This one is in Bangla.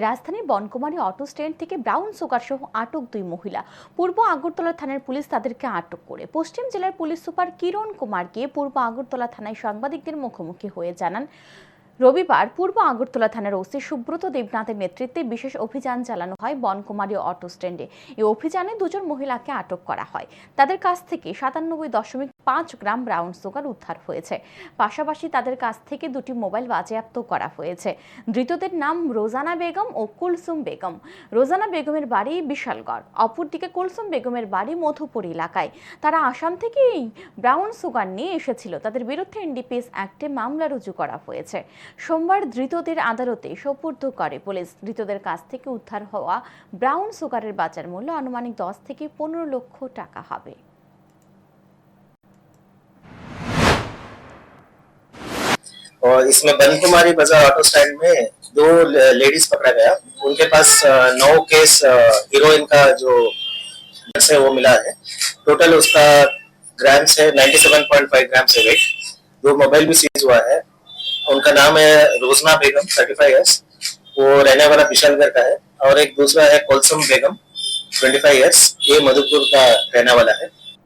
রাজধানীর বনকুমারী অটো স্ট্যান্ড থেকে ব্রাউন সুগার সহ আটক দুই মহিলা। পূর্ব আগরতলা থানার পুলিশ তাদেরকে আটক করে। পশ্চিম জেলার পুলিশ সুপার কিরণ কুমারকে পূর্ব আগরতলা থানায় সাংবাদিকদের মুখোমুখি হয়ে জানান, রবিবার পূর্ব আগরতলা থানার ওসি সুব্রত দেবনাথের নেতৃত্বে বিশেষ অভিযান চালানো হয় বনকুমারী অটো স্ট্যান্ডে। এই অভিযানে দুজন মহিলাকে আটক করা হয়। তাদের কাছ থেকে সাতানব্বই দশমিক পাঁচ গ্রাম ব্রাউন সুগার উদ্ধার হয়েছে। পাশাপাশি তাদের কাছ থেকে দুটি মোবাইল বাজেয়াপ্ত করা হয়েছে। ধৃতদের নাম রোজানা বেগম ও কুলসুম বেগম। রোজানা বেগমের বাড়ি বিশালগড়। অপরদিকে কুলসুম বেগমের বাড়ি মধুপুর এলাকায়। তারা আসাম থেকে এই ব্রাউন সুগার নিয়ে এসেছিল। তাদের বিরুদ্ধে এনডিপিএস অ্যাক্টে মামলা রুজু করা হয়েছে। সোমবার ধৃতদের আদালতে সোপর্দ করে পুলিশ। ধৃতদের কাছ থেকে উদ্ধার হওয়া ব্রাউন সুগারের বাজার মূল্য আনুমানিক দশ থেকে পনেরো লক্ষ টাকা হবে। और इसमें बनकुमारी बाज़ार ऑटो स्टैंड में दो लेडीज़ पकड़ा गया। उनके पास नौ केस हीरोइन का जो ड्रग्स है वो मिला है। टोटल उसका ग्राम्स है 97.5 ग्राम से वेट दो मोबाइल भी सीज हुआ है। उनका नाम है Rozina Begum thirty five years वो रहने वाला विशालगढ़ का है। और एक दूसरा है Kulsum Begum twenty five years ये मधुपुर का रहने वाला है।